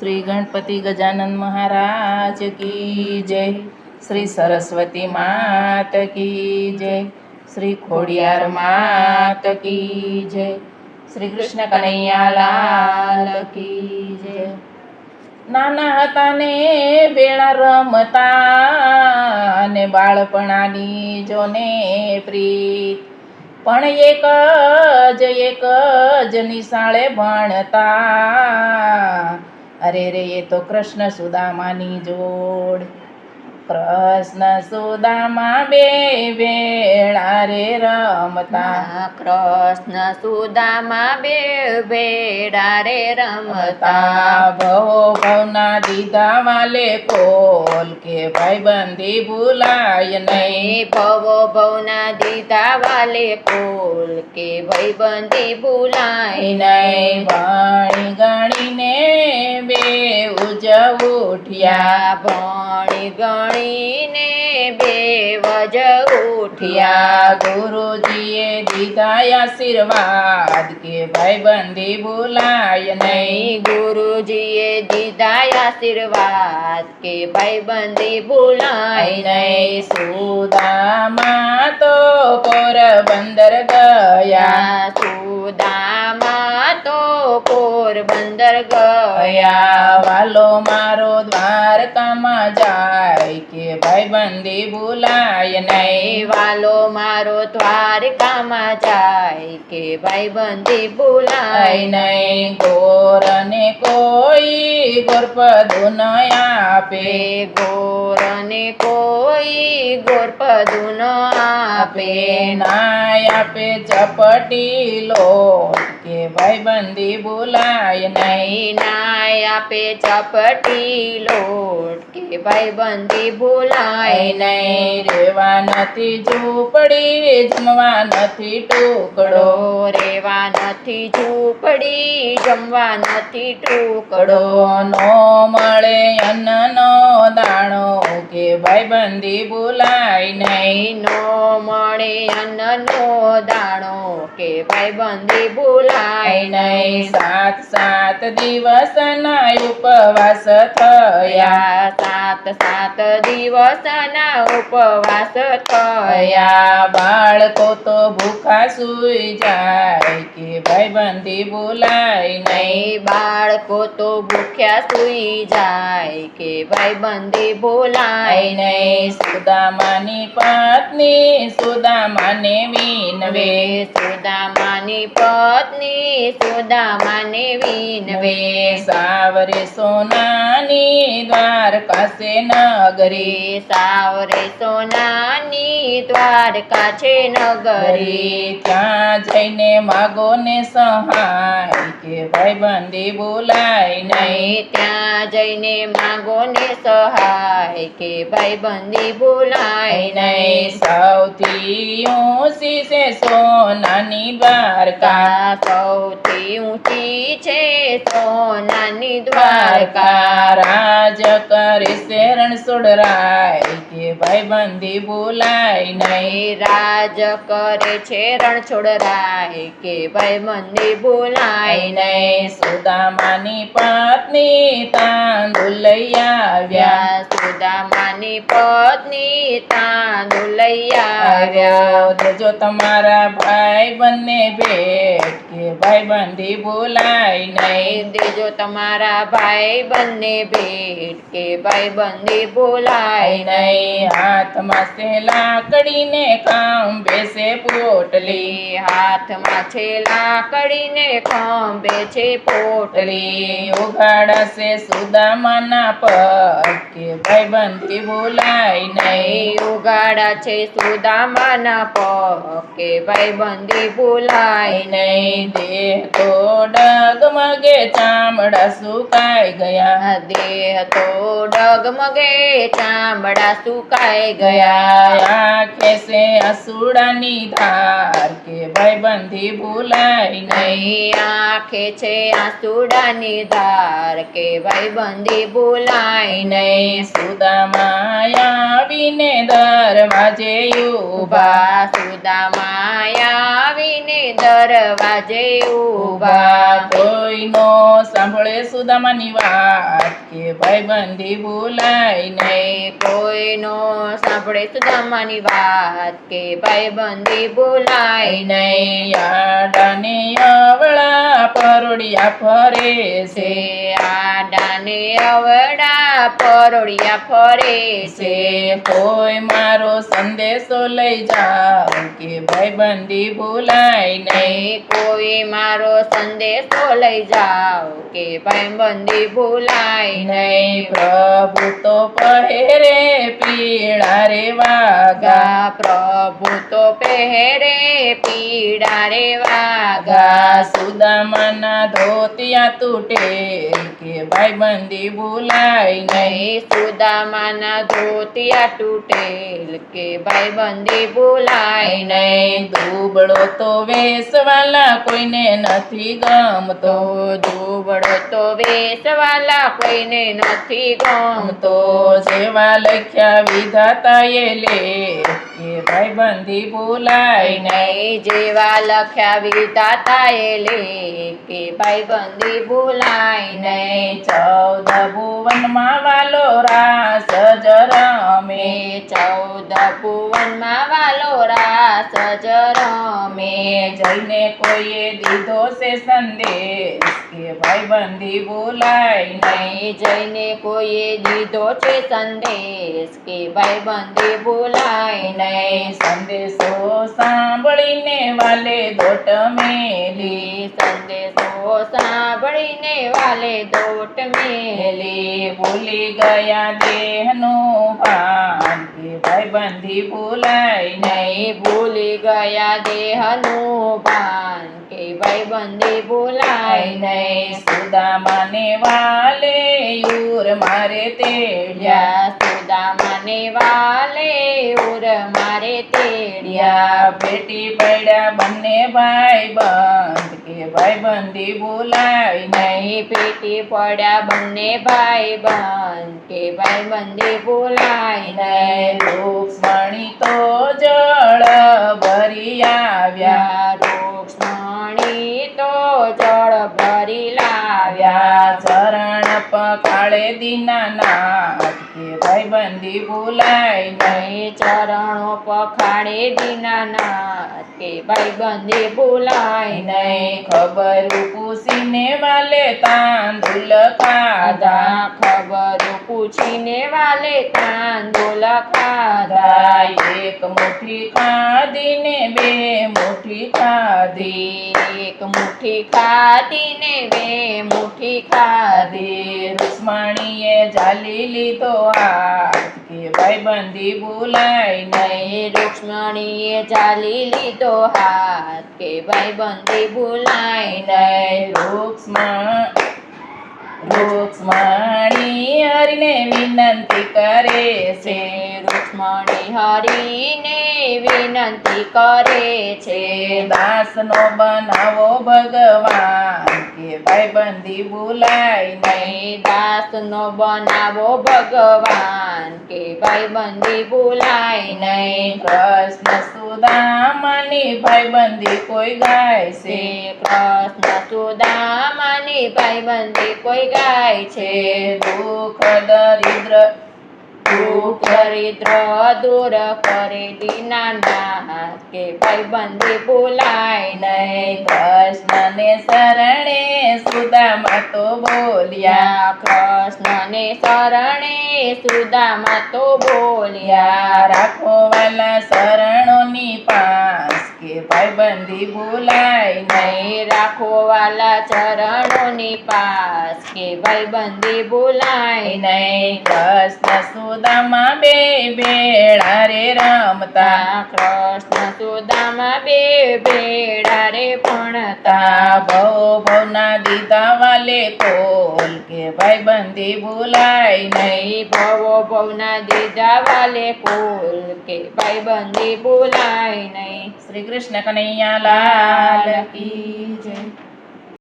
શ્રી ગણપતિ ગજાનંદ મહારાજ કી જય. શ્રી સરસ્વતી માત કી જય. શ્રી ખોડિયાર માત કી જય. શ્રી કૃષ્ણ કનૈયા લાલ કી જય. નાના હતા ને બેળા રમતા અને બાળપણાની જોને પ્રીત. પણ એક જ એક જ નિશાળે ભણતા. અરે રે એ તો કૃષ્ણ સુદામાની જોડ. કૃષ્ણ સુદામા બે વેળા રે રમતા. કૃષ્ણ સુદામા બે વેળા રે રમતા. ભવો ભવના દીધા વાલે કોલ કે ભાઈ બંધી ભૂલાય નહીં. ભવો ભવના દીધા વાલે કોલ કે ભાઈ બંધી ભૂલાય નહીં વાણી ગણીને ઉઠ્યા યા ભણી ગણીને બે વજ ઉઠ્યા ઉઠ્યા ગુરુજીએ દીધા આશીર્વાદ કે ભાઈ બંધી ભૂલાય નહીં નહીં ગુરુજીએ દીધા આશીર્વાદ કે ભાઈબંધી ભૂલાય નહીં સુદામા તો પોરબંદર ગયા ગયા સુદામા તો પોરબંદર ગયા ગયા વાલો મારો દ્વારકામાં જાય કે ભાઈ બંધી ભૂલાય નહીં નહીં વાલો મારો દ્વારકામાં જાય કે ભાઈબંધી ભૂલાય આય નહીં ગોરને કોઈ ગોરપદુ ન આપે આપે ગોરને કોઈ ગોરપદું ન આપે નાય આપે ચપટી લો કે ભાઈ બંદી બોલાય નહીં. નાય આપે ચપટી લોટ કે ભાઈબંધી બંદી આય નહીં રેવા નથી ઝૂંપડી જમવા નથી ટુકડો. રેવા નથી ઝૂંપડી જમવા નથી ટુકડો. કડો નો મળે અન્નનો દાણો કે ભાઈ બંધી બોલાય નહીં. નો મળે અન્નનો દાણો કે ભાઈ બંદી બોલાય નહીં. સાત સાત દિવસના ઉપવાસ થયા. સાત સાત દિવસના ઉપવાસ થયા. બાળકો તો ભૂખા સુઈ જાય કે ભાઈ બંધી બોલાય નહીં. નહીં બાળકો તો ભૂખ્યા સુઈ જાય કે ભાઈ બંદી બોલાય નહીં. સુદામાની પત્ની સુદામાને વિનવે સુદામાની પત્ની સુદામાને વિનવે સાવરે સોનાની દ્વારકાશે નગરી. સાવરે સોનાની દ્વારકા છે નગરી. ત્યાં જઈને માગો ને સહાય કે ભાઈ બંધી બોલાય નહીં. ત્યાં જઈને માગો ને સહાય કે ભાઈ ભાઈબંધી ભૂલાય બોલાય નહીં સૌથી ઊંચી છે સોનાની દ્વારકા સૌથી ઊંચી છે સોનાની દ્વારકા દ્વારકા રાજ કરે છે રણછોડરાય કે ભાઈ બંધી બોલાય નહીં રાજ કરે છે રણ છોડરાય કે ભાઈબંધી ભૂલાય બોલાય નહીં સુદામાની પત્ની તાંદુલ આવ્યા સુદામાની પત્ની તાંદુલ લઈ આવ્યા આવ્યા દેજો તમારા ભાઈ બંને ભેટ કે ભાઈ બંધી ભૂલાય નહીં નહીં દેજો તમારા ભાઈ બંને ભેટ કે ભાઈ બંધી ભૂલાય આય નહીં હાથમાં છે લાકડીને કામ બેસે પોટલી લી હાથમાં છે લાકડીને ખંભે છે પોટલી પોટલી ઉઘાડશે સુદામાના પગ કે ભાઈ બંધી ભૂલાય નહીં નહીં ઉગાડા છે સુદામાના પગ કે ભાઈ બંધી ભૂલાય આય નહીં દેહ તો ડગમગે ચામડા સુકાઈ ગયા દેહ તો ડગમગે ચામડા સુકાઈ ગયા ગયા આંખે છે અસુડાની ધાર કે ભાઈ બંધી ભૂલાય નહીં નહીં આંખે છે આંસુડાની ધાર કે ભાઈ બંધી ભૂલાય નહીં સુદામા આવીને દરવાજે ઊભા સુદામા આવીને દરવાજે ઊભા કોઈનો સાંભળે સુદામાની વાત કે ભાઈબંધી બોલાય નહીં. કોઈનો સાંભળે સુદામાની વાત કે ભાઈબંધી બોલાય નહીં. આડાને અવળા પરોડિયા ફરે છે, આડાને અવડા પરોડિયા ફરે છે. કોઈ મારો સંદેશો લઈ જાઓ કે ભાઈબંધી ભૂલાય નહીં. કોઈ મારો સંદેશો લઈ જાઓ કે ભાઈબંધી ભૂલાય નહીં. પ્રભુ તો પહેરે પીળા રે વાગા પ્રભુ તો પહેરે પીડા રે વાગા ગા સુદામાના ધોતિયા તૂટે કે ભાઈબંધી ભૂલાય નહીં નહીં સુદામાના ધોતિયા તૂટેલ કે ભાઈબંધી ભૂલાય નહીં નહીં દુબળો તો વેસવાલા કોઈને નથી ગમતો તો દુબળો તો વેસવાલા કોઈને નથી ગમતો તો જેવા લખ્યા વિધાતા એ લે કે ભાઈબંધી ભૂલાય નહીં નહીં જેવા લખ્યા વિધાતા એ લે કે ભાઈબંધી ભૂલાય નહીં નહીં ચૌદ ભુવનમાં વાલો રાસ જ રમે મેં ચૌદ ભુવનમાં વાલો રાસ જ રમે જઈને કોઈએ દીધો છે સંદેશ કે ભાઈબંધી ભૂલાય નહીં નહીં જઈને કોઈએ દીધો છે સંદેશ કે ભાઈબંધી ભૂલાય નહીં નહીં સંદેશો સાંભળીને વાલે દોટ મેલી સંદેશો સાંભળીને વાલે દોટ મેલી મેલી ભૂલી ગયા દેહનું ભાન કે ભાઈબંધી ભૂલાય નહીં નહીં ભૂલી ગયા દેહનું ભાન કે ભાઈબંધી ભૂલાય નહીં નહીં સુદામાને વાલે યુર મારે તેડ્યા યા સુદામાને વાલે ઉર મારે તેડિયા યા બેટી પડ્યા બંને ભાઈ બંધ કે ભાઈબંધી ભૂલાય નહીં નહીં પેટી પડ્યા બંને ભાઈ બંધ કે ભાઈબંધી ભૂલાય નહીં નહીં રૂક્ષ્મણી તો જળ ભરી આવ્યા. રૂક્ષ્મણી તો જળ ભરી લાવ્યા. પખાળે દીનાનાથ કે ભાઈબંધી ભૂલાય નહીં. ચરણો પખાડે દીનાનાથ કે ભાઈબંધી ભૂલાય નહીં. ખબર પૂછીને વાલે તાંદુલ ખાધા. ખબર પૂછીને વાલે તાંદુલ ખાધા. એક મુઠ્ઠી ખાધીને બે મુઠ્ઠી ખાધી. એક મુઠ્ઠી ખાધી ને બે મુઠ્ઠી ખાધી ખાધી રૂક્ષ્મણીએ જાલી લીધો હાથ કે ભાઈબંધી ભૂલાય નહીં નહીં રૂક્ષ્મણીએ ચાલી લીધો હાથ કે ભાઈબંધી ભૂલાય નહીં નહીં રૂક્ષ્મણ રૂક્ષ્મણી હરિને વિનંતી કરે છે છે રૂક્ષ્મણી હરીને વિનંતી કરે છે. દાસનો બનાવો ભગવાન કે ભાઈબંધી ભૂલાય નહીં. દાસનો બનાવો ભગવાન કે ભાઈબંધી ભૂલાય નહીં. કૃષ્ણ સુદામાની ભાઈબંધી કોઈ ગાય છે. કૃષ્ણ ભાઈ ભાઈબંધી કોઈ ગાય છે. દુઃખ દરિદ્ર દરિદ્ર દૂર કરે દીનાનાથ કે ભાઈબંધી ભૂલાય નહીં. કૃષ્ણને શરણે સુદામા તો બોલ્યા. કૃષ્ણને શરણે સુદામા તો બોલ્યા. રાખો વાલા કે ભાઈબંધી ભૂલાય નહીં. નહીં રાખો વાલા ચરણોની પાસ. કે ભાઈબંધી ભૂલાય નહીં. નહીં કૃષ્ણ સુદામા બે ભેળા રે રમતા. કૃષ્ણ સુદામા બે રે ભણતા તા ભવ ભવના દીધા વાલે કોલ કે ભાઈબંધી ભૂલાય નહીં નહીં ભવો ભવના દીધા વાલે કુલ કે ભાઈબંધી ભૂલાય નહીં શ્રી કૃષ્ણ કનૈયા લાલ કી જય